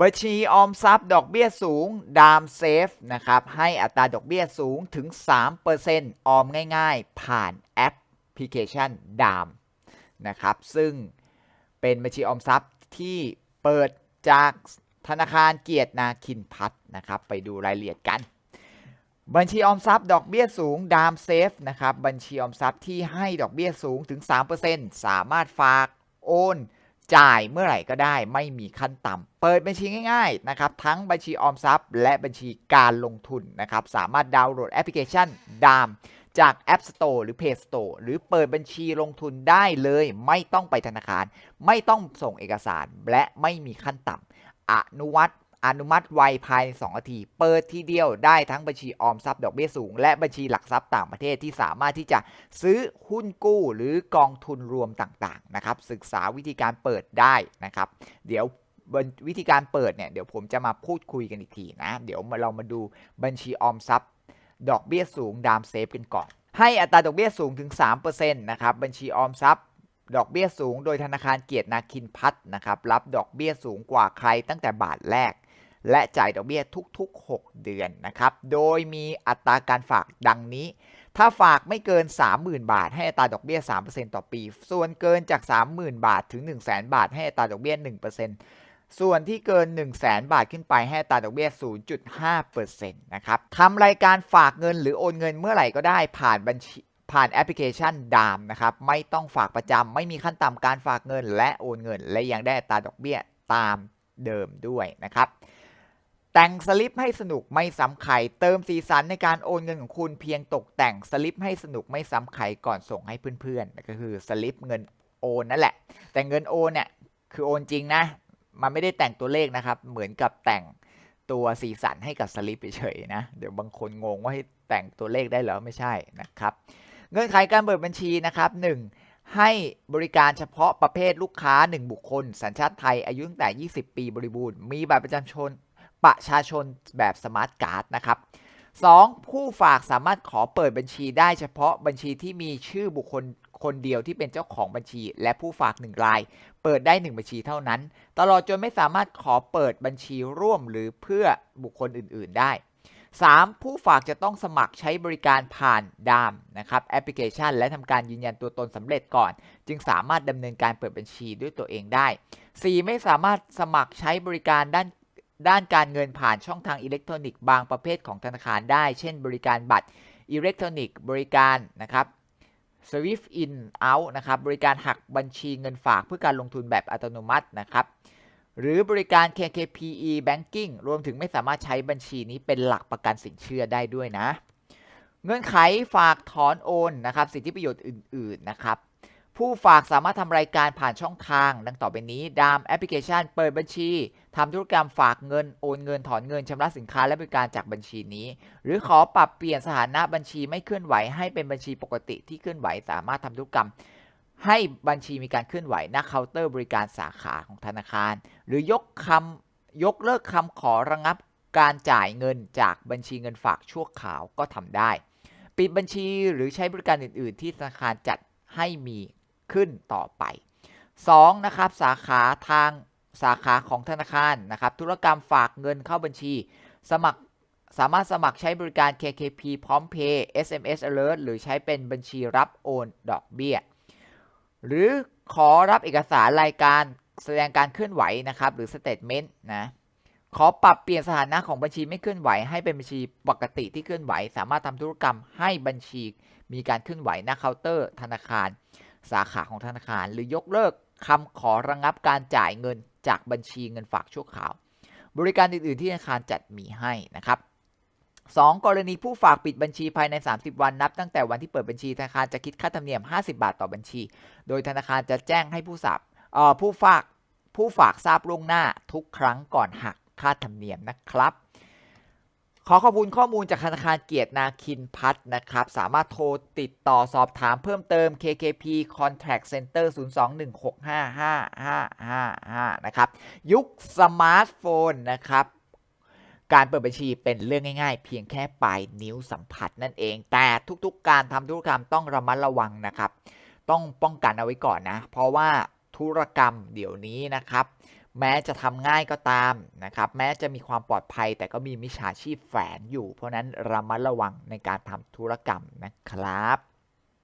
บัญชีออมทรัพย์ดอกเบี้ยสูงดามเซฟนะครับให้อัตราดอกเบี้ยสูงถึง 3%ออมง่ายๆ ผ่านแอปพลิเคชันดามนะครับซึ่งเป็นบัญชีออมทรัพย์ที่เปิดจากธนาคารเกียรตินาคินพัฒน์นะครับไปดูรายละเอียดกัน บัญชีออมทรัพย์ดอกเบี้ยสูงดามเซฟนะครับบัญชีออมทรัพย์ที่ให้ดอกเบี้ยสูงถึง 3%สามารถฝากโอน จ่ายเมื่อไหร่ก็ได้ไม่มีขั้นต่ำเปิดบัญชีง่ายๆนะครับทั้งบัญชีออมทรัพย์ และบัญชีการลงทุนนะครับสามารถดาวน์โหลดแอปพลิเคชันดามจาก App Store หรือ Play Store หรือเปิดบัญชีลงทุนได้เลย ไม่ต้องไปธนาคาร ไม่ต้องส่งเอกสาร และไม่มีขั้นต่ำอนุวัต อนุมัติไวภายใน2นาที เปิดทีเดียวได้ทั้งบัญชีออมทรัพย์ดอกเบี้ยสูง และบัญชีหลักทรัพย์ต่างประเทศที่สามารถที่จะซื้อหุ้นกู้หรือกองทุนรวมต่างๆนะครับศึกษาวิธีการเปิดได้นะครับ เดี๋ยววิธีการเปิดเนี่ยเดี๋ยวผมจะมาพูดคุยกันอีกทีนะ เดี๋ยวมาเรามาดูบัญชีออมทรัพย์ ดอกเบี้ยสูงดามเซฟกันก่อน ให้อัตราดอกเบี้ยสูงถึง3%นะครับบัญชีออมทรัพย์ดอกเบี้ยสูงโดยธนาคารเกียรตินาคินพัฒน์นะครับรับดอกเบี้ยสูงกว่าใครตั้งแต่บาทแรก และจ่ายดอกเบี้ยทุกๆ 6 เดือนนะครับ โดยมีอัตราการฝากดังนี้ ถ้าฝากไม่เกิน 30,000 บาท ให้อัตราดอกเบี้ย 3%ต่อปี ส่วนเกินจาก 30,000 บาทถึง 100,000 บาท ให้อัตราดอกเบี้ย 1%ส่วนที่เกิน 1 0 0 0 0แบาทขึ้นไปให้อัตราดอกเบี้ย 0.5%นะครับทำรายการฝากเงินหรือโอนเงินเมื่อไหร่ก็ได้ผ่านบัญชีผ่านแอปพลิเคชันดามนะครับ ไม่ต้องฝากประจำ ไม่มีขั้นต่ำการฝากเงิน และโอนเงิน และยังได้อัตราดอกเบี้ยตามเดิมด้วยนะครับ แต่งสลิปให้สนุกไม่ซ้ำใครเติมสีสันในการโอนเงินของคุณเพียงตกแต่งสลิปให้สนุกไม่ซ้ำใครก่อนส่งให้เพื่อนๆก็คือสลิปเงินโอนนั่นแหละ แต่เงินโอนเนี่ยคือโอนจริงนะ มันไม่ได้แต่งตัวเลขนะครับ เหมือนกับแต่งตัวสีสันให้กับสลิปเฉยๆนะ เดี๋ยวบางคนงงว่าให้แต่งตัวเลขได้เหรอไม่ใช่นะครับ เงื่อนไขการเปิดบัญชีนะครับ 1. ให้บริการเฉพาะประเภทลูกค้า 1 บุคคล สัญชาติไทยอายุตั้งแต่ 20 ปีบริบูรณ์มีบัตรประจำชน ประชาชนแบบสมาร์ทการ์ดนะครับ 2. ผู้ฝากสามารถขอเปิดบัญชีได้เฉพาะบัญชีที่มีชื่อบุคคลคนเดียวที่เป็นเจ้าของบัญชี และผู้ฝาก1ราย เปิดได้ 1 บัญชีเท่านั้น ตลอดจนไม่สามารถขอเปิดบัญชีร่วมหรือเพื่อบุคคลอื่น ๆ ได้ 3. ผู้ฝากจะต้องสมัครใช้บริการผ่านดามนะครับแอปพลิเคชัน และทำการยืนยันตัวตนสำเร็จก่อน จึงสามารถดำเนินการเปิดบัญชีด้วยตัวเองได้ 4. ไม่สามารถสมัครใช้บริการด้าน ด้านการเงินผ่านช่องทางอิเล็กทรอนิกส์บางประเภทของธนาคารได้ เช่น บริการบัตรอิเล็กทรอนิกส์บริการนะครับ Swift in out นะครับ บริการหักบัญชีเงินฝากเพื่อการลงทุนแบบอัตโนมัตินะครับ หรือบริการ KKPE Banking รวมถึงไม่สามารถใช้บัญชีนี้เป็นหลักประกันสินเชื่อได้ด้วยนะ เงื่อนไขฝากถอนโอนนะครับ สิทธิประโยชน์อื่น ๆ นะครับ ผู้ฝากสามารถทำรายการผ่านช่องทาง ดังต่อไปนี้ดามแอปพลิเคชันเปิดบัญชีทำธุรกรรมฝากเงินโอนเงินถอนเงินชำระสินค้าและบริการจากบัญชีนี้ หรือขอปรับเปลี่ยนสถานะบัญชีไม่เคลื่อนไหวให้เป็นบัญชีปกติที่เคลื่อนไหว สามารถทำธุรกรรม ให้บัญชีมีการเคลื่อนไหวหน้าเคาน์เตอร์บริการสาขาของธนาคาร หรือยกคำยกเลิกคำขอระงับการจ่ายเงินจากบัญชีเงินฝากชั่วคราวก็ทำได้ ปิดบัญชีหรือใช้บริการอื่น ๆ ที่ธนาคารจัดให้มี ขึ้นต่อไป 2. นะครับสาขาทางสาขาของธนาคารนะครับธุรกรรมฝากเงินเข้าบัญชี สมัครสามารถสมัครใช้บริการ KKP พร้อมเพย์ SMS alert หรือใช้เป็นบัญชีรับโอนดอกเบี้ย หรือขอรับเอกสารรายการแสดงการเคลื่อนไหวนะครับ หรือ statement นะขอปรับเปลี่ยนสถานะของบัญชีไม่เคลื่อนไหว ให้เป็นบัญชีปกติที่เคลื่อนไหว สามารถทำธุรกรรมให้บัญชีมีการเคลื่อนไหวหน้าเคาน์เตอร์ธนาคาร สาขาของธนาคาร หรือยกเลิกคำขอระงับการจ่ายเงินจากบัญชีเงินฝากชั่วคราว บริการอื่น ๆ ที่ธนาคารจัดมีให้นะครับ 2. กรณีผู้ฝากปิดบัญชีภายใน 30 วันนับ ตั้งแต่วันที่เปิดบัญชีธนาคารจะคิดค่าธรรมเนียม 50 บาทต่อบัญชี โดยธนาคารจะแจ้งให้ผู้สับผู้ฝากผู้ฝากทราบล่วงหน้าทุกครั้งก่อนหักค่าธรรมเนียมนะครับ ขอขอบคุณข้อมูลจากธนาคารเกียรตินาคินพัฒนะครับ สามารถโทรติดต่อสอบถามเพิ่มเติม KKP Contact Center 021655555 นะครับ ยุคสมาร์ทโฟนนะครับ การเปิดบัญชีเป็นเรื่องง่ายๆ เพียงแค่ปลายนิ้วสัมผัสนั่นเอง แต่ทุกๆการทำธุรกรรมต้องระมัดระวังนะครับ ต้องป้องกันเอาไว้ก่อนนะ เพราะว่าธุรกรรมเดี๋ยวนี้นะครับ แม้จะทำง่ายก็ตามนะครับ แม้จะมีความปลอดภัย แต่ก็มีมิจฉาชีพแฝงอยู่ เพราะนั้นระมัดระวังในการทำธุรกรรมนะครับ